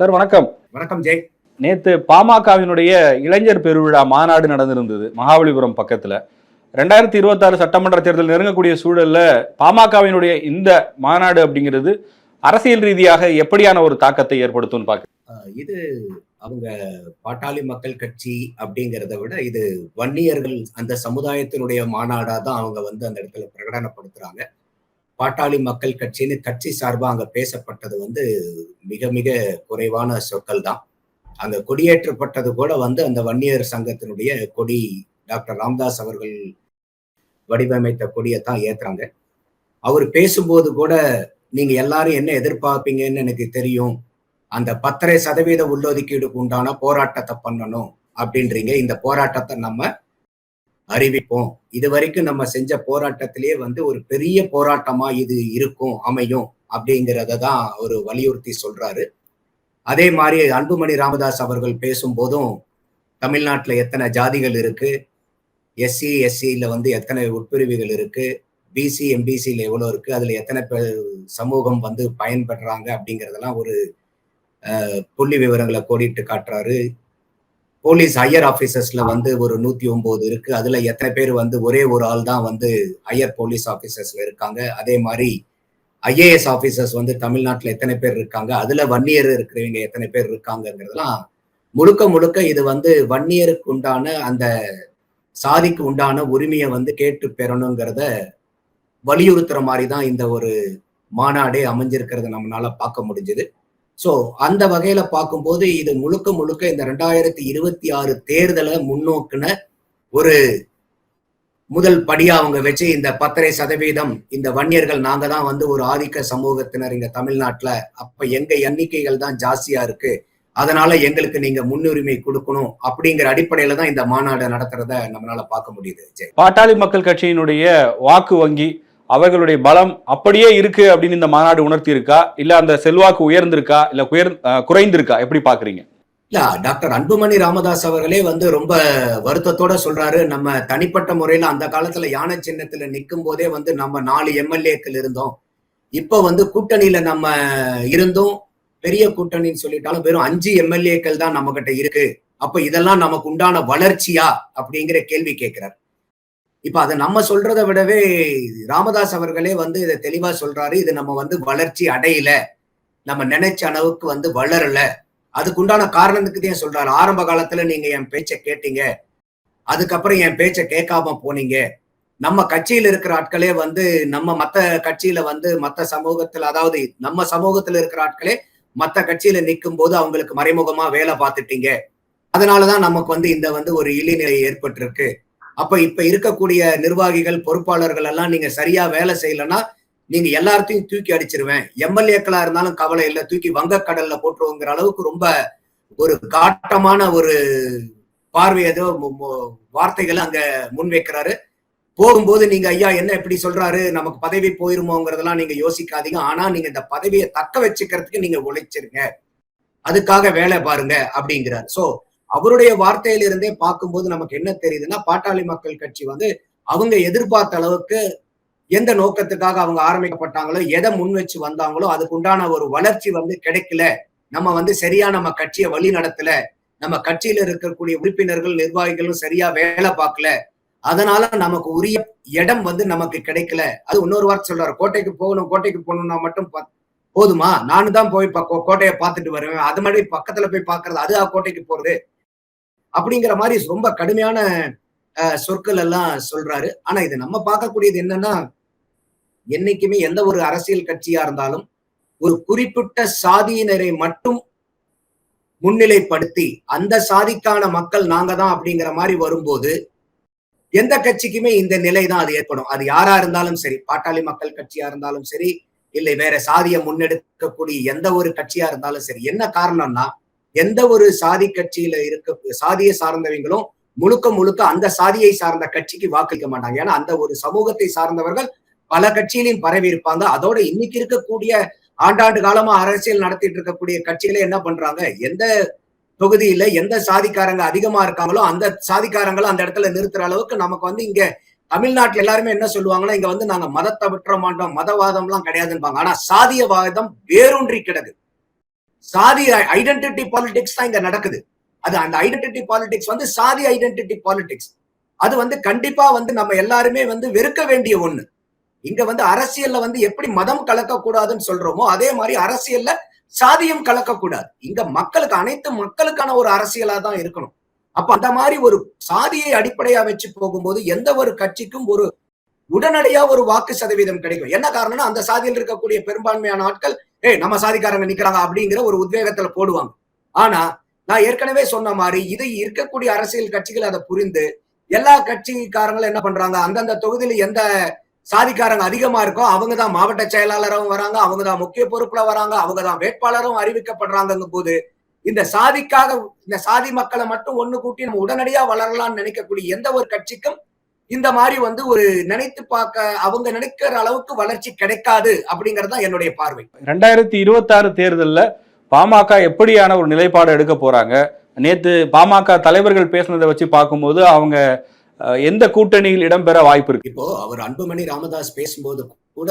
Sir வணக்கம். வணக்கம் ஜெய். நேத்து பாமகவினுடைய இளைஞர் பெருவிழா மாநாடு நடந்திருந்தது மகாபலிபுரம் பக்கத்துல. ரெண்டாயிரத்தி இருபத்தாறு சட்டமன்ற தேர்தல் நெருங்கக்கூடிய சூழல்ல பாமகவினுடைய இந்த மாநாடு அப்படிங்கிறது அரசியல் ரீதியாக எப்படியான ஒரு தாக்கத்தை ஏற்படுத்தும்னு பாக்க அஹ் இது அவங்க பாட்டாளி மக்கள் கட்சி அப்படிங்கிறத விட இது வன்னியர்கள் அந்த சமுதாயத்தினுடைய மாநாடா தான் அவங்க வந்து அந்த இடத்துல பிரகடனப்படுத்துறாங்க. பாட்டாளி மக்கள் கட்சின்னு கட்சி சார்பாக அங்கே பேசப்பட்டது வந்து மிக மிக குறைவான சொற்கள் தான் அந்த கொடியேற்றப்பட்டது கூட வந்து அந்த வன்னியர் சங்கத்தினுடைய கொடி டாக்டர் ராம்தாஸ் அவர்கள் வடிவமைத்த கொடியை தான் ஏத்துறாங்க. அவர் பேசும்போது கூட நீங்க எல்லாரும் என்ன எதிர்பார்ப்பீங்கன்னு எனக்கு தெரியும். அந்த பத்தரை சதவீத உள்ளொதுக்கீடுக்கு உண்டான போராட்டத்தை பண்ணணும் அப்படின்றீங்க. இந்த போராட்டத்தை நம்ம அறிவிப்போம். இது வரைக்கும் நம்ம செஞ்ச போராட்டத்திலேயே வந்து ஒரு பெரிய போராட்டமா இது இருக்கும் அமையும் அப்படிங்கிறத தான் ஒரு வலியுறுத்தி சொல்றாரு. அதே மாதிரி அன்புமணி ராமதாஸ் அவர்கள் பேசும்போதும் தமிழ்நாட்டில் எத்தனை ஜாதிகள் இருக்கு எஸ்சி எஸ்சியில வந்து எத்தனை உட்பிரிவுகள் இருக்கு பிசி எம்பிசியில் எவ்வளோ இருக்கு அதில் எத்தனை சமூகம் வந்து பயன்படுறாங்க அப்படிங்கிறதெல்லாம் ஒரு புள்ளி விவரங்களை கோடிட்டு காட்டுறாரு. போலீஸ் ஹையர் ஆபீசர்ஸ்ல வந்து ஒரு நூத்தி ஒன்பது இருக்கு. அதுல எத்தனை பேர் வந்து ஒரே ஒரு ஆள் தான் வந்து ஹையர் போலீஸ் ஆபீசர்ஸ்ல இருக்காங்க. அதே மாதிரி ஐஏஎஸ் ஆபீசர்ஸ் வந்து தமிழ்நாட்டில் எத்தனை பேர் இருக்காங்க? அதுல வன்னியர் இருக்கிறவங்க எத்தனை பேர் இருக்காங்கங்கிறதுலாம் முழுக்க முழுக்க இது வந்து வன்னியருக்கு உண்டான அந்த சாதிக்கு உண்டான உரிமையை வந்து கேட்டு பெறணுங்கிறத வலியுறுத்துற மாதிரி தான் இந்த ஒரு மாநாடே அமைஞ்சிருக்கிறத நம்மளால பார்க்க முடிஞ்சது. ஸோ அந்த வகையில பார்க்கும்போது இது முழுக்க முழுக்க இந்த ரெண்டாயிரத்தி இருபத்தி ஆறு தேர்தலை முன்னோக்குன ஒரு முதல் படியா அவங்க வச்சு இந்த பத்தரை சதவீதம் இந்த வன்னியர்கள் நாங்க தான் வந்து ஒரு ஆதிக்க சமூகத்தினர் இங்க தமிழ்நாட்டுல. அப்ப எங்க எண்ணிக்கைகள் தான் ஜாஸ்தியா இருக்கு. அதனால எங்களுக்கு நீங்க முன்னுரிமை கொடுக்கணும் அப்படிங்கிற அடிப்படையில தான் இந்த மாநாடு நடத்துறத நம்மளால பார்க்க முடியுது. பாட்டாளி மக்கள் கட்சியினுடைய வாக்கு வங்கி அவர்களுடைய பலம் அப்படியே இருக்கு அப்படின்னு இந்த மாநாடு உணர்த்தி இருக்கா இல்ல அந்த செல்வாக்கு உயர்ந்திருக்கா? இல்ல உயர் குறைந்திருக்கா? எப்படி பாக்குறீங்க இல்ல டாக்டர் அன்புமணி ராமதாஸ் அவர்களே வந்து ரொம்ப வருத்தத்தோட சொல்றாரு. நம்ம தனிப்பட்ட முறையில அந்த காலத்துல யானை சின்னத்துல நிற்கும் போதே வந்து நம்ம நாலு எம்எல்ஏக்கள் இருந்தோம். இப்ப வந்து கூட்டணியில நம்ம இருந்தும் பெரிய கூட்டணின்னு சொல்லிட்டாலும் வெறும் அஞ்சு எம்எல்ஏக்கள் தான் நம்ம கிட்ட இருக்கு. அப்ப இதெல்லாம் நமக்கு உண்டான வளர்ச்சியா? அப்படிங்கிற கேள்வி கேட்கிறார். இப்ப அதை நம்ம சொல்றதை விடவே ராமதாஸ் அவர்களே வந்து இதை தெளிவா சொல்றாரு. இது நம்ம வந்து வளர்ச்சி அடையல. நம்ம நினைச்ச அளவுக்கு வந்து வளரல. அதுக்குண்டான காரணத்துக்கு தான் சொல்றாரு. ஆரம்ப காலத்துல நீங்க என் பேச்சை கேட்டீங்க. அதுக்கப்புறம் என் பேச்சை கேட்காம போனீங்க. நம்ம கட்சியில இருக்கிற ஆட்களே வந்து நம்ம மத்த கட்சியில வந்து மத்த சமூகத்துல அதாவது நம்ம சமூகத்துல இருக்கிற ஆட்களே மத்த கட்சியில நிற்கும் போது அவங்களுக்கு மறைமுகமா வேலை பார்த்துட்டீங்க. அதனாலதான் நமக்கு வந்து இந்த வந்து ஒரு இழிநிலை ஏற்பட்டிருக்கு. அப்ப இப்ப இருக்கக்கூடிய நிர்வாகிகள் பொறுப்பாளர்கள் எல்லாம் நீங்க சரியா வேலை செய்யலன்னா நீங்க எல்லாத்தையும் தூக்கி அடிச்சிருவேன். எம்எல்ஏக்களா இருந்தாலும் கவலை இல்லை. தூக்கி வங்கக்கடல்ல போட்டுருவோங்கிற அளவுக்கு ரொம்ப ஒரு காட்டமான ஒரு பார்வை ஏதோ வார்த்தைகளை அங்க முன்வைக்கிறாரு. போகும்போது நீங்க ஐயா என்ன இப்படி சொல்றாரு? நமக்கு பதவி போயிருமோங்கிறதெல்லாம் நீங்க யோசிக்காதீங்க. ஆனா நீங்க இந்த பதவியை தக்க வச்சுக்கிறதுக்கு நீங்க உழைச்சிருங்க. அதுக்காக வேலை பாருங்க. அப்படிங்கிறார். சோ அவருடைய வார்த்தையிலிருந்தே பார்க்கும்போது நமக்கு என்ன தெரியுதுன்னா பாட்டாளி மக்கள் கட்சி வந்து அவங்க எதிர்பார்த்த அளவுக்கு எந்த நோக்கத்துக்காக அவங்க ஆரம்பிக்கப்பட்டாங்களோ எதை முன் வச்சு வந்தாங்களோ அதுக்குண்டான ஒரு வளர்ச்சி வந்து கிடைக்கல. நம்ம வந்து சரியா நம்ம கட்சியை வழி நடத்தல. நம்ம கட்சியில இருக்கக்கூடிய உறுப்பினர்கள் நிர்வாகிகளும் சரியா வேலை பார்க்கல. அதனால நமக்கு உரிய இடம் வந்து நமக்கு கிடைக்கல. அது இன்னொரு வார்த்தை சொல்றாரு கோட்டைக்கு போகணும் கோட்டைக்கு போகணும்னா மட்டும் போதுமா? நானும் தான் போய் கோட்டையை பார்த்துட்டு வருவேன். அது மாதிரி பக்கத்துல போய் பாக்குறது அது கோட்டைக்கு போறது? அப்படிங்கிற மாதிரி ரொம்ப கடுமையான சொற்கள் எல்லாம் சொல்றாரு. ஆனா இது நம்ம பார்க்கக்கூடியது என்னன்னா என்னைக்குமே எந்த ஒரு அரசியல் கட்சியா இருந்தாலும் ஒரு குறிப்பிட்ட சாதியினரை மட்டும் முன்னிலைப்படுத்தி அந்த சாதிக்கான மக்கள் நாங்க தான் அப்படிங்கிற மாதிரி வரும்போது எந்த கட்சிக்குமே இந்த நிலை தான் அது ஏற்படும். அது யாரா இருந்தாலும் சரி பாட்டாளி மக்கள் கட்சியா இருந்தாலும் சரி இல்லை வேற சாதியை முன்னெடுக்கக்கூடிய எந்த ஒரு கட்சியா இருந்தாலும் சரி என்ன காரணம்னா எந்த ஒரு சாதி கட்சியில இருக்க சாதியை சார்ந்தவங்களும் முழுக்க முழுக்க அந்த சாதியை சார்ந்த கட்சிக்கு வாக்களிக்க மாட்டாங்க. ஏன்னா அந்த ஒரு சமூகத்தை சார்ந்தவர்கள் பல கட்சியிலையும் பரவி இருப்பாங்க. அதோட இன்னைக்கு இருக்கக்கூடிய ஆண்டாண்டு காலமா அரசியல் நடத்திட்டு இருக்கக்கூடிய கட்சிகளே என்ன பண்றாங்க? எந்த தொகுதியில எந்த சாதிக்காரங்க அதிகமா இருக்காங்களோ அந்த சாதிக்காரங்களும் அந்த இடத்துல நிறுத்துற அளவுக்கு நமக்கு வந்து இங்க தமிழ்நாட்டுல எல்லாருமே என்ன சொல்லுவாங்கன்னா இங்க வந்து நாங்க மதத்தை விட்டுற மாட்டோம் மதவாதம் எல்லாம் கிடையாதுன்பாங்க. ஆனா சாதியவாதம் வேரூன்றி கிடக்கு. சாதி ஐடென்டிட்டி பாலிடிக்ஸ் தான் இங்க நடக்குது. அது அந்த ஐடென்டிட்டி பாலிடிக்ஸ் வந்து சாதி ஐடென்டிட்டி பாலிடிக்ஸ் அது வந்து கண்டிப்பா வந்து நம்ம எல்லாருமே வந்து வெறுக்க வேண்டிய ஒண்ணு. இங்க வந்து அரசியல்ல வந்து எப்படி மதம் கலக்கக்கூடாதுன்னு சொல்றோமோ அதே மாதிரி அரசியல்ல சாதியம் கலக்கக்கூடாது. இங்க மக்களுக்கு அனைத்து மக்களுக்கான ஒரு அரசியலா தான் இருக்கணும். அப்ப அந்த மாதிரி ஒரு சாதியை அடிப்படையா வச்சு போகும்போது எந்த ஒரு கட்சிக்கும் ஒரு உடனடியா ஒரு வாக்கு சதவீதம் கிடைக்கும். என்ன காரணம்னா அந்த சாதியில் இருக்கக்கூடிய பெரும்பான்மையான ஆட்கள் ஏய் நம்ம சாதிக்காரங்க நிக்கிறாங்க அப்படிங்கிற ஒரு உத்வேகத்துல போடுவாங்க. ஆனா நான் ஏற்கனவே சொன்ன மாதிரி இது இருக்கக்கூடிய அரசியல் கட்சிகள் அதை புரிந்து எல்லா கட்சிக்காரங்களும் என்ன பண்றாங்க? அந்தந்த தொகுதியில எந்த சாதிக்காரங்க அதிகமா இருக்கோ அவங்க தான் மாவட்ட செயலாளரும் வராங்க அவங்க தான் முக்கிய பொறுப்புல வராங்க அவங்க தான் வேட்பாளரும் அறிவிக்கப்படுறாங்கங்க போது இந்த சாதிக்காக இந்த சாதி மக்களை மட்டும் ஒண்ணு கூட்டி நம்ம உடனடியா வளரலாம்னு நினைக்கக்கூடிய எந்த ஒரு கட்சிக்கும் இந்த மாதிரி வந்து ஒரு நினைத்து பார்க்க அவங்க நினைக்கிற அளவுக்கு வளர்ச்சி கிடைக்காது அப்படிங்கறது தான் என்னுடைய பார்வை. ரெண்டாயிரத்தி இருபத்தாறு தேர்தல்ல பாமக எப்படியான ஒரு நிலைப்பாடு எடுக்க போறாங்க? நேத்து பாமக தலைவர்கள் பேசுனதை வச்சு பார்க்கும்போது அவங்க எந்த கூட்டணியில் இடம்பெற வாய்ப்பு இருக்கு? இப்போ அவர் அன்புமணி ராமதாஸ் பேசும்போது கூட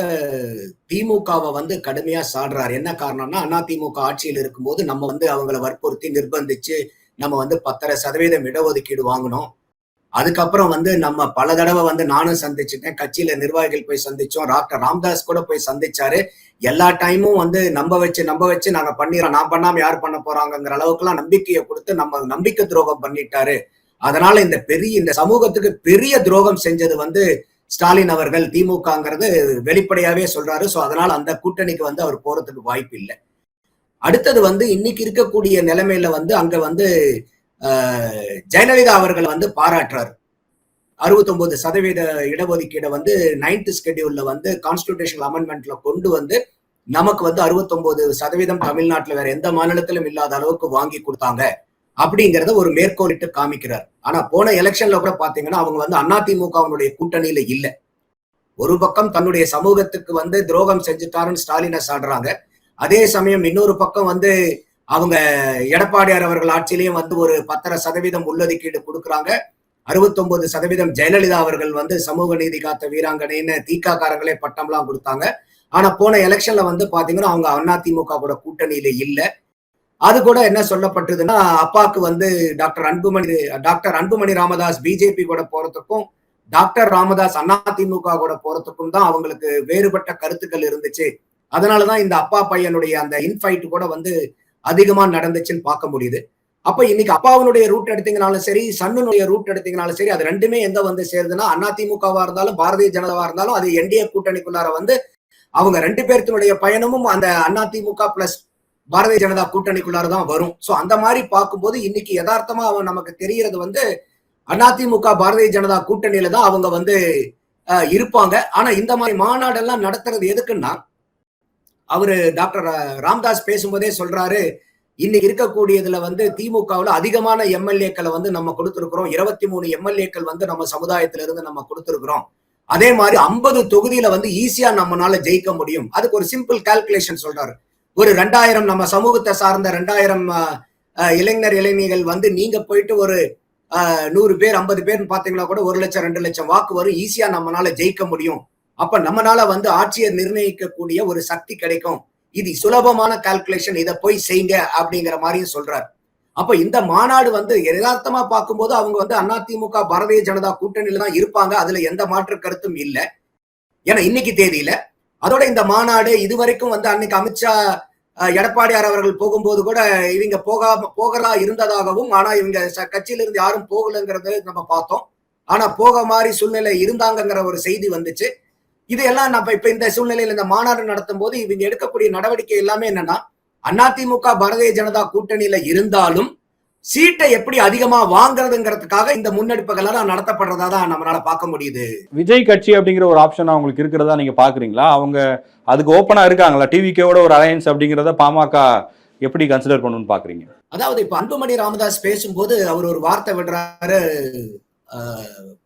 திமுகவை வந்து கடுமையா சாடுறாரு. என்ன காரணம்னா அண்ணா திமுக ஆட்சியில் இருக்கும்போது நம்ம வந்து அவங்கள வற்புறுத்தி நிர்பந்திச்சு நம்ம வந்து பத்தரை சதவீதம் இடஒதுக்கீடு வாங்கினோம் அதுக்கப்புறம் வந்து நம்ம பல தடவை வந்து நானும் சந்திச்சுட்டேன். கட்சியில நிர்வாகிகள் போய் சந்திச்சோம். டாக்டர் ராம்தாஸ் கூட போய் சந்திச்சாரு. எல்லா டைமும் வந்து நம்ப வச்சு நம்ப வச்சு நாங்க பண்ணிடுறோம் நான் பண்ணாம யார் பண்ண போறாங்கங்கிற அளவுக்குலாம் நம்பிக்கையை கொடுத்து நம்ம நம்பிக்கை துரோகம் பண்ணிட்டாரு. அதனால இந்த பெரிய இந்த சமூகத்துக்கு பெரிய துரோகம் செஞ்சது வந்து ஸ்டாலின் அவர்கள். திமுகங்கிறது வெளிப்படையாவே சொல்றாரு. சோ அதனால அந்த கூட்டணிக்கு வந்து அவர் போறதுக்கு வாய்ப்பு இல்லை. அடுத்தது வந்து இன்னைக்கு இருக்கக்கூடிய நிலைமையில வந்து அங்க வந்து ஜெயலலிதா அவர்கள் வந்து பாராட்டுறாரு. அறுபத்தொன்பது சதவீத இடஒதுக்கீடை வந்து நைன்த் ஸ்கெடியூல்ல வந்து கான்ஸ்டியூஷனல் அமெண்ட்மெண்ட்ல கொண்டு வந்து நமக்கு வந்து அறுபத்தொன்பது சதவீதம் தமிழ்நாட்டில் வேற எந்த மாநிலத்திலும் இல்லாத அளவுக்கு வாங்கி கொடுத்தாங்க. அப்படிங்கிறத ஒரு மேற்கோளிட்டு காமிக்கிறார். ஆனா போன எலெக்ஷன்ல கூட பாத்தீங்கன்னா அவங்க வந்து அதிமுகவினுடைய கூட்டணியில இல்ல. ஒரு பக்கம் தன்னுடைய சமூகத்துக்கு வந்து துரோகம் செஞ்சுட்டாருன்னு ஸ்டாலினை சாடுறாங்க. அதே சமயம் இன்னொரு பக்கம் வந்து அவங்க எடப்பாடியார் அவர்கள் ஆட்சியிலையும் வந்து ஒரு பத்தரை சதவீதம் உள்ளதுக்கீடு கொடுக்குறாங்க. அறுபத்தொன்பது சதவீதம் ஜெயலலிதா அவர்கள் வந்து சமூக நீதி காத்த வீராங்கனைன்னு தீகா காரங்களே பட்டம்லாம் கொடுத்தாங்க. ஆனா போன எலெக்ஷன்ல வந்து பாத்தீங்கன்னா அவங்க அதிமுக கூட கூட்டணியில இல்லை. அது கூட என்ன சொல்லப்பட்டதுன்னா அப்பாக்கு வந்து doctor Anbumani doctor Anbumani Ramadoss BJP கூட போறதுக்கும் டாக்டர் ராமதாஸ் அதிமுக கூட போறதுக்கும் தான் அவங்களுக்கு வேறுபட்ட கருத்துக்கள் இருந்துச்சு. அதனாலதான் இந்த அப்பா பையனுடைய அந்த இன்ஃபைட் கூட வந்து அதிகமா நடந்துச்சுன்னு பார்க்க முடியுது. அப்ப இன்னைக்கு அப்பாவுடைய ரூட் எடுத்தீங்கனாலும் சரி சன்னுடைய ரூட் எடுத்தீங்கனாலும் சரி அது ரெண்டுமே எங்க வந்து சேருதுன்னா அதிமுகவா இருந்தாலும் பாரதிய ஜனதாவா இருந்தாலும் அது என்டிஏ கூட்டணிக்குள்ளார வந்து அவங்க ரெண்டு பேர்த்தினுடைய பயணமும் அந்த அதிமுக பிளஸ் பாரதிய ஜனதா கூட்டணிக்குள்ளார தான் வரும். சோ அந்த மாதிரி பார்க்கும்போது இன்னைக்கு யதார்த்தமா அவன் நமக்கு தெரியறது வந்து அதிமுக பாரதிய ஜனதா கூட்டணியில தான் அவங்க வந்து இருப்பாங்க. ஆனா இந்த மாதிரி மாநாடெல்லாம் நடத்துறது எதுக்குன்னா அவரு டாக்டர் ராம்தாஸ் பேசும்போதே சொல்றாரு இன்னைக்கு இருக்கக்கூடியதுல வந்து திமுகவுல அதிகமான எம்எல்ஏக்களை வந்து நம்ம கொடுத்துருக்குறோம். இருபத்தி மூணு எம்எல்ஏக்கள் வந்து நம்ம சமுதாயத்துல இருந்து நம்ம கொடுத்துருக்குறோம். அதே மாதிரி ஐம்பது தொகுதியில வந்து ஈஸியா நம்மளால ஜெயிக்க முடியும். அதுக்கு ஒரு சிம்பிள் கால்குலேஷன் சொல்றாரு. ஒரு ரெண்டாயிரம் நம்ம சமூகத்தை சார்ந்த ரெண்டாயிரம் இளைஞர் இளைஞர்கள் வந்து நீங்க போயிட்டு ஒரு நூறு பேர் ஐம்பது பேர்னு பாத்தீங்கன்னா கூட ஒரு லட்சம் ரெண்டு லட்சம் வாக்கு வரும். ஈஸியா நம்மளால ஜெயிக்க முடியும். அப்ப நம்மளால வந்து ஆட்சியை நிர்ணயிக்கக்கூடிய ஒரு சக்தி கிடைக்கும். இது சுலபமான கால்குலேஷன் இதை போய் செய்யுங்க அப்படிங்கிற மாதிரியும் சொல்றாரு. அப்ப இந்த மாநாடு வந்து யதார்த்தமா பார்க்கும்போது அவங்க வந்து அதிமுக பாரதிய ஜனதா கூட்டணியில தான் இருப்பாங்க. அதுல எந்த மாற்று கருத்தும் இல்லை. ஏன்னா இன்னைக்கு தேதியில அதோட இந்த மாநாடு இது வரைக்கும் வந்து அன்னைக்கு அமித்ஷா எடப்பாடியார் அவர்கள் போகும்போது கூட இவங்க போகாம போகிறதா இருந்ததாகவும் ஆனா இவங்க ச- யாரும் போகலங்கிறது நம்ம பார்த்தோம். ஆனா போக மாதிரி சூழ்நிலை இருந்தாங்கங்கிற ஒரு செய்தி வந்துச்சு. இதையெல்லாம் நம்ம இப்ப இந்த சூழ்நிலையில இந்த மாநாடு நடத்தும் போது இவங்க எடுக்கக்கூடிய நடவடிக்கை எல்லாமே என்னன்னா அதிமுக பாரதிய ஜனதா கூட்டணியில இருந்தாலும் சீட்டை எப்படி அதிகமா வாங்குறதுங்கிறதுக்காக இந்த முன்னெடுப்புகள் எல்லாம் நடத்தப்படுறதா தான் நம்மளால பார்க்க முடியுது. விஜய் கட்சி அப்படிங்கிற ஒரு ஆப்ஷன் அவங்களுக்கு இருக்கிறதா நீங்க பாக்குறீங்களா அவங்க அதுக்கு ஓப்பனா இருக்காங்களா? டிவிக்கோட ஒரு அலையன்ஸ் அப்படிங்கிறத பாமக எப்படி கன்சிடர் பண்ணணும்னு பாக்குறீங்க அதாவது இப்ப அன்புமணி ராமதாஸ் பேசும்போது அவர் ஒரு வார்த்தை விடுறாரு.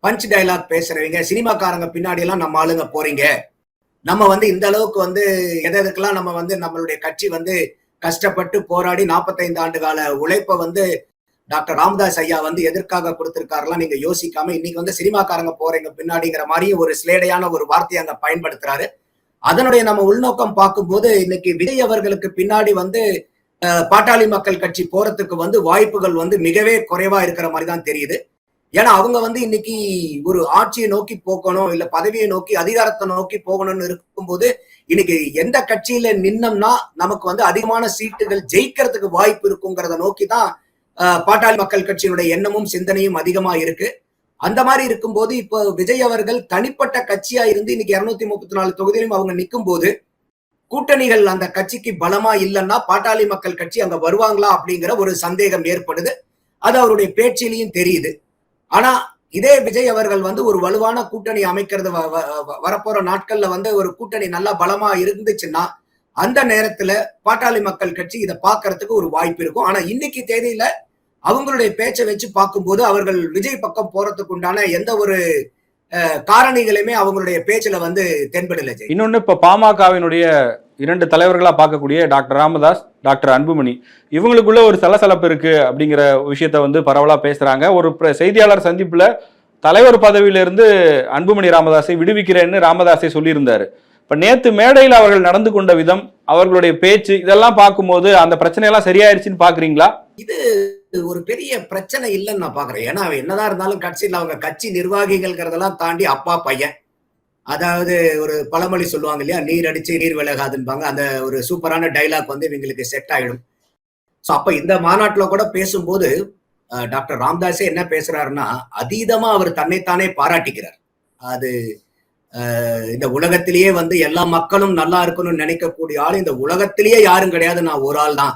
பஞ்ச் டைலாக் பேசுறவங்க சினிமாக்காரங்க பின்னாடி எல்லாம் நம்ம ஆளுங்க போறீங்க. நம்ம வந்து இந்த அளவுக்கு வந்து எதை எதுக்கெல்லாம் நம்ம வந்து நம்மளுடைய கட்சி வந்து கஷ்டப்பட்டு போராடி 45 ஆண்டு கால உழைப்பை வந்து டாக்டர் ராமதாஸ் ஐயா வந்து எதற்காக கொடுத்திருக்காருலாம் நீங்க யோசிக்காம இன்னைக்கு வந்து சினிமாக்காரங்க போறீங்க பின்னாடிங்கிற மாதிரி ஒரு சிலேடையான ஒரு வார்த்தையை அங்க பயன்படுத்துறாரு. அதனுடைய நம்ம உள்நோக்கம் பார்க்கும்போது இன்னைக்கு விஜய் அவர்களுக்கு பின்னாடி வந்து பாட்டாளி மக்கள் கட்சி போறதுக்கு வந்து வாய்ப்புகள் வந்து மிகவே குறைவா இருக்கிற மாதிரி தான் தெரியுது. ஏன்னா அவங்க வந்து இன்னைக்கு ஒரு ஆட்சியை நோக்கி போகணும் இல்ல பதவியை நோக்கி அதிகாரத்தை நோக்கி போகணும்னு இருக்கும்போது இன்னைக்கு எந்த கட்சியில நின்னோம்னா நமக்கு வந்து அதிகமான சீட்டுகள் ஜெயிக்கிறதுக்கு வாய்ப்பு இருக்குங்கிறத நோக்கி தான் பாட்டாளி மக்கள் கட்சியினுடைய எண்ணமும் சிந்தனையும் அதிகமா இருக்கு. அந்த மாதிரி இருக்கும்போது இப்போ விஜய் அவர்கள் தனிப்பட்ட கட்சியா இருந்து இன்னைக்கு இருநூத்தி முப்பத்தி நாலு தொகுதியிலும் அவங்க நிற்கும் போது கூட்டணிகள் அந்த கட்சிக்கு பலமா இல்லைன்னா பாட்டாளி மக்கள் கட்சி அங்க வருவாங்களா அப்படிங்கிற ஒரு சந்தேகம் ஏற்படுது. அது அவருடைய பேச்சிலையும் தெரியுது. ஆனா இதே விஜய் அவர்கள் வந்து ஒரு வலுவான கூட்டணி அமைக்கிறது வ- வ- வ- வரப்போற நாட்கள்ல வந்து ஒரு கூட்டணி நல்லா பலமா இருந்துச்சுன்னா அந்த நேரத்துல பாட்டாளி மக்கள் கட்சி இதை பார்க்கறதுக்கு ஒரு வாய்ப்பு இருக்கும். ஆனா இன்னைக்கு தேதியில அவங்களுடைய பேச்சை வச்சு பார்க்கும்போது அவர்கள் விஜய் பக்கம் போறதுக்கு உண்டான எந்த ஒரு காரணிகளுமே அவங்களுடைய பேச்சுல வந்து தென்படல இன்னொன்னு இப்ப பாமகவினுடைய இரண்டு தலைவர்களாக பார்க்கக்கூடிய டாக்டர் ராமதாஸ் டாக்டர் அன்புமணி. இவங்களுக்குள்ள ஒரு சலசலப்பு இருக்கு அப்படிங்கிற விஷயத்த வந்து பரவலாக பேசுறாங்க. ஒரு பிர- செய்தியாளர் சந்திப்பில் தலைவர் பதவியிலிருந்து அன்புமணி ராமதாஸை விடுவிக்கிறேன்னு ராமதாஸை சொல்லியிருந்தார். இப்போ நேற்று மேடையில் அவர்கள் நடந்து கொண்ட விதம் அவர்களுடைய பேச்சு இதெல்லாம் பார்க்கும்போது அந்த பிரச்சனையெல்லாம் சரியாயிருச்சுன்னு பார்க்குறீங்களா இது ஒரு பெரிய பிரச்சனை இல்லைன்னு நான் பார்க்குறேன் ஏன்னா அவன் என்னதான் இருந்தாலும் கட்சியில் அவங்க கட்சி நிர்வாகிகள்ங்கிறதெல்லாம் தாண்டி அப்பா பையன். அதாவது ஒரு பழமொழி சொல்லுவாங்க இல்லையா? நீர் அடிச்சு நீர் விலகாதுன்பாங்க. அந்த ஒரு சூப்பரான டைலாக் வந்து இவங்களுக்கு செட் ஆயிடும். ஸோ அப்ப இந்த மாநாட்டில் கூட பேசும்போது டாக்டர் ராம்தாஸே என்ன பேசுறாருன்னா அதீதமா அவர் தன்னைத்தானே பாராட்டிக்கிறார். அது இந்த உலகத்திலேயே வந்து எல்லா மக்களும் நல்லா இருக்கணும்னு நினைக்கக்கூடிய ஆள் இந்த உலகத்திலேயே யாரும் கிடையாது. நான் ஒரு ஆள் தான்.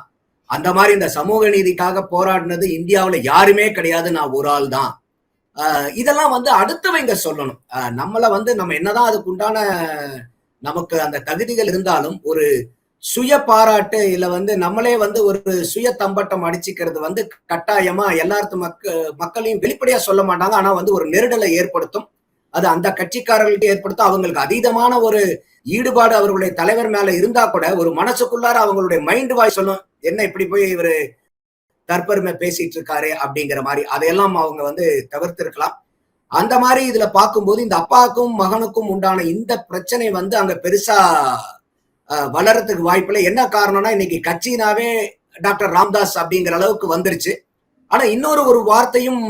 அந்த மாதிரி இந்த சமூக நீதிக்காக போராடினது இந்தியாவில் யாருமே கிடையாது. நான் ஒரு ஆள் தான். இதெல்லாம் வந்து அடுத்தவங்க சொல்லணும். நம்மளை நம்மள வந்து நம்ம என்னதான் அதுக்கு உண்டான நமக்கு அந்த தகுதிகள் இருந்தாலும் ஒரு சுய பாராட்டு இல்ல வந்து நம்மளே வந்து ஒரு சுய தம்பட்டம் அடிச்சுக்கிறது வந்து கட்டாயமா எல்லாத்து மக்க மக்களையும் வெளிப்படையா சொல்ல மாட்டாங்க. ஆனா வந்து ஒரு நெருடலை ஏற்படுத்தும். அது அந்த கட்சிக்காரர்களுக்கு ஏற்படுத்தும். அவங்களுக்கு அதீதமான ஒரு ஈடுபாடு அவர்களுடைய தலைவர் மேல இருந்தா கூட ஒரு மனசுக்குள்ளார அவங்களுடைய மைண்ட் வாய் சொல்லும். என்ன இப்படி போய் இவரு தற்பெருமை பேசிட்டு இருக்காரு அப்படிங்கிற மாதிரி. அதையெல்லாம் அவங்க வந்து தவிர்த்திருக்கலாம். அந்த மாதிரி இதுல பார்க்கும்போது இந்த அப்பாவுக்கும் மகனுக்கும் உண்டான இந்த பிரச்சனை வந்து அங்க பெருசா வளரத்துக்கு வளர்றதுக்கு வாய்ப்பில்லை. என்ன காரணம்னா இன்னைக்கு கட்சினாவே டாக்டர் ராம்தாஸ் அப்படிங்கிற அளவுக்கு வந்துருச்சு. ஆனா இன்னொரு ஒரு வார்த்தையும்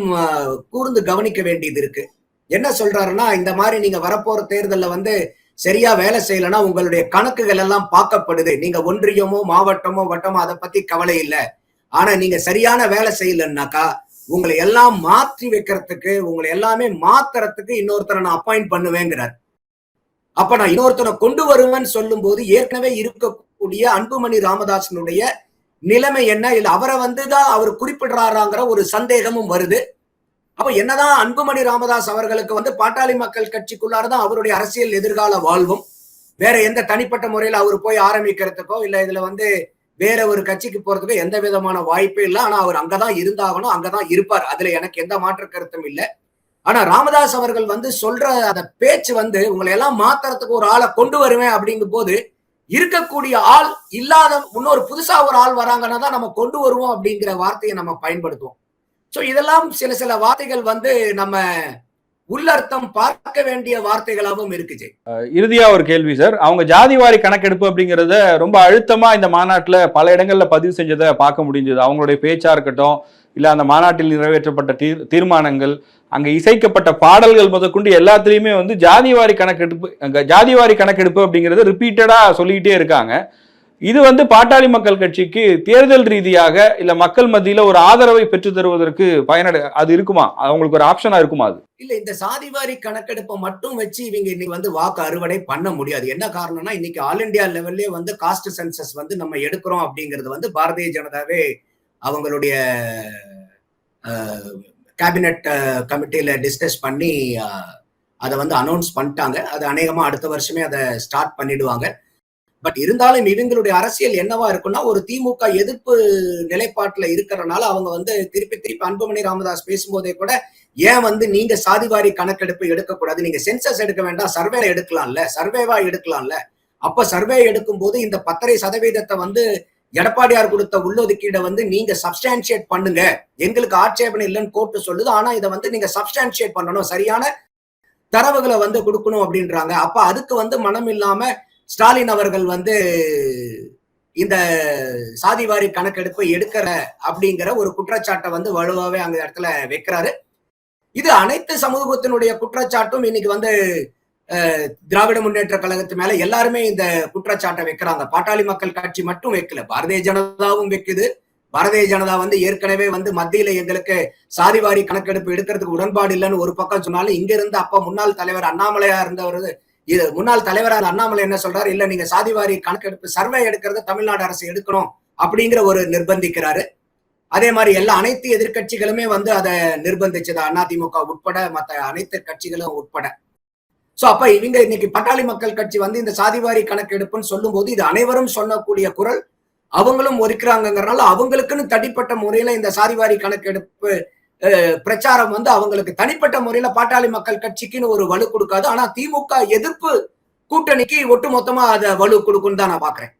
கூர்ந்து கவனிக்க வேண்டியது இருக்கு. என்ன சொல்றாருன்னா இந்த மாதிரி நீங்க வரப்போற தேர்தல்ல வந்து சரியா வேலை செய்யலைன்னா உங்களுடைய கணக்குகள் எல்லாம் பார்க்கப்படுது. நீங்க ஒன்றியமோ மாவட்டமோ வட்டமோ அதை பத்தி கவலை இல்லை. ஆனா நீங்க சரியான வேலை செய்யலன்னாக்கா உங்களை எல்லாம் மாற்றி வைக்கிறதுக்கு உங்களை எல்லாமே மாத்துறதுக்கு இன்னொருத்தரை நான் அப்பாயிண்ட் பண்ணுவேங்கிறார். அப்ப நான் இன்னொருத்தனை கொண்டு வருவேன்னு சொல்லும் போது ஏற்கனவே இருக்கக்கூடிய அன்புமணி ராமதாசனுடைய நிலைமை என்ன? இல்ல அவரை வந்துதான் அவர் குறிப்பிடுறாராங்கிற ஒரு சந்தேகமும் வருது. அப்ப என்னதான் அன்புமணி ராமதாஸ் அவர்களுக்கு வந்து பாட்டாளி மக்கள் கட்சிக்குள்ளாரதான் அவருடைய அரசியல் எதிர்கால வாழ்வும். வேற எந்த தனிப்பட்ட முறையில அவர் போய் ஆரம்பிக்கிறதுக்கோ இல்ல இதுல வந்து வேற ஒரு கட்சிக்கு போறதுக்கு எந்த விதமான வாய்ப்பே இல்லை. ஆனா அவர் அங்கதான் இருந்தாகணும் அங்கதான் இருப்பார். அதுல எனக்கு எந்த மாற்று கருத்தும் இல்லை. ஆனா ராமதாஸ் அவர்கள் வந்து சொல்ற அந்த பேச்சு வந்து உங்களை எல்லாம் மாத்துறதுக்கு ஒரு ஆளை கொண்டு வருவேன் அப்படிங்கும் போது இருக்கக்கூடிய ஆள் இல்லாத இன்னொரு புதுசா ஒரு ஆள் வராங்கன்னா தான் நம்ம கொண்டு வருவோம் அப்படிங்கிற வார்த்தையை நம்ம பயன்படுத்துவோம். ஸோ இதெல்லாம் சில சில வார்த்தைகள் வந்து நம்ம உள்ளர்த்தம் பார்க்க வேண்டிய வார்த்தைகளாகவும் இருக்கு இறுதியா ஒரு கேள்வி சார். அவங்க ஜாதிவாரி கணக்கெடுப்பு அப்படிங்கறத ரொம்ப அழுத்தமா இந்த மாநாட்டுல பல இடங்கள்ல பதிவு செஞ்சதை பார்க்க முடிஞ்சது. அவங்களுடைய பேச்சா இருக்கட்டும் இல்ல அந்த மாநாட்டில் நிறைவேற்றப்பட்ட தீர் தீர்மானங்கள் அங்க இசைக்கப்பட்ட பாடல்கள் முதற்கொண்டு எல்லாத்துலயுமே வந்து ஜாதிவாரி கணக்கெடுப்பு அங்க ஜாதிவாரி கணக்கெடுப்பு அப்படிங்கறது ரிப்பீட்டடா சொல்லிக்கிட்டே இருக்காங்க. இது வந்து பாட்டாளி மக்கள் கட்சிக்கு தேர்தல் ரீதியாக இல்ல மக்கள் மத்தியில ஒரு ஆதரவை பெற்று தருவதற்கு பயனடை அது இருக்குமா? அவங்களுக்கு ஒரு ஆப்ஷனா இருக்குமா அது? இல்ல இந்த சாதிவாரி கணக்கெடுப்பை மட்டும் வச்சு இவங்க இன்னைக்கு வந்து வாக்கு அறுவடை பண்ண முடியாது. என்ன காரணம்னா இன்னைக்கு ஆல் இந்தியா லெவல்லே வந்து காஸ்ட் சென்சஸ் வந்து நம்ம எடுக்கிறோம் அப்படிங்கிறது வந்து பாரதிய ஜனதாவே அவங்களுடைய கேபினட் கமிட்டியில டிஸ்கஸ் பண்ணி அதை வந்து அனௌன்ஸ் பண்ணிட்டாங்க. அது அநேகமா அடுத்த வருஷமே அதை ஸ்டார்ட் பண்ணிடுவாங்க. பட் இருந்தாலும் இவங்களுடைய அரசியல் என்னவா இருக்குன்னா ஒரு திமுக எதிர்ப்பு நிலைப்பாட்டுல இருக்கிறனால அவங்க வந்து திருப்பி திருப்பி அன்புமணி ராமதாஸ் பேசும்போதே கூட ஏன் வந்து நீங்க சாதிவாரி கணக்கெடுப்பு எடுக்கக்கூடாது? நீங்க சென்சஸ் எடுக்க வேண்டாம் சர்வே எடுக்கலாம்ல. சர்வேவா எடுக்கலாம்ல. அப்ப சர்வே எடுக்கும் போது இந்த பத்தரை சதவீதத்தை வந்து எடப்பாடியார் கொடுத்த உள்ளொதுக்கீடை வந்து நீங்க சப்ஸ்டான்சியேட் பண்ணுங்க. எங்களுக்கு ஆட்சேபனை இல்லைன்னு கோர்ட்டு சொல்லுது. ஆனா இதை வந்து நீங்க சப்ஸ்டான்சியேட் பண்ணணும். சரியான தரவுகளை வந்து கொடுக்கணும் அப்படின்றாங்க. அப்ப அதுக்கு வந்து மனம் இல்லாம ஸ்டாலின் அவர்கள் வந்து இந்த சாதிவாரி கணக்கெடுப்பை எடுக்கிற அப்படிங்கிற ஒரு குற்றச்சாட்டை வந்து வலுவாவே அந்த இடத்துல வைக்கிறாரு. இது அனைத்து சமூகத்தினுடைய குற்றச்சாட்டும் இன்னைக்கு வந்து திராவிட முன்னேற்ற கழகத்து மேல எல்லாருமே இந்த குற்றச்சாட்டை வைக்கிறாங்க. பாட்டாளி மக்கள் கட்சி மட்டும் வைக்கல. பாரதிய ஜனதாவும் வைக்குது. பாரதிய ஜனதா வந்து ஏற்கனவே வந்து மத்தியில எங்களுக்கு சாதிவாரி கணக்கெடுப்பு எடுக்கிறதுக்கு உடன்பாடு இல்லைன்னு ஒரு பக்கம் சொன்னாலும் இங்க இருந்து அப்ப முன்னாள் தலைவர் அண்ணாமலையா இருந்தவர் இது முன்னாள் தலைவரான அண்ணாமலை என்ன சொல்றாரு? இல்ல நீங்க சாதிவாரி கணக்கெடுப்பு சர்வே எடுக்கிறத தமிழ்நாடு அரசு எடுக்கணும் அப்படிங்கிற ஒரு நிர்பந்திக்கிறாரு. அதே மாதிரி எல்லா அனைத்து எதிர்க்கட்சிகளுமே வந்து அதை நிர்பந்திச்சது அதிமுக உட்பட மற்ற அனைத்து கட்சிகளும் உட்பட. சோ அப்ப இவங்க இன்னைக்கு பட்டாளி மக்கள் கட்சி வந்து இந்த சாதிவாரி கணக்கெடுப்புன்னு சொல்லும்போது இது அனைவரும் சொல்லக்கூடிய குரல். அவங்களும் ஒதுக்குறாங்கிறனால அவங்களுக்குன்னு தனிப்பட்ட முறையில இந்த சாதிவாரி கணக்கெடுப்பு பிரச்சாரம் வந்து அவங்களுக்கு தனிப்பட்ட முறையில பாட்டாளி மக்கள் கட்சிக்குன்னு ஒரு வலு கொடுக்காது. ஆனா திமுக எதிர்ப்பு கூட்டணிக்கு ஒட்டுமொத்தமா அதை வலு கொடுக்குன்னு தான் நான் பாக்குறேன்.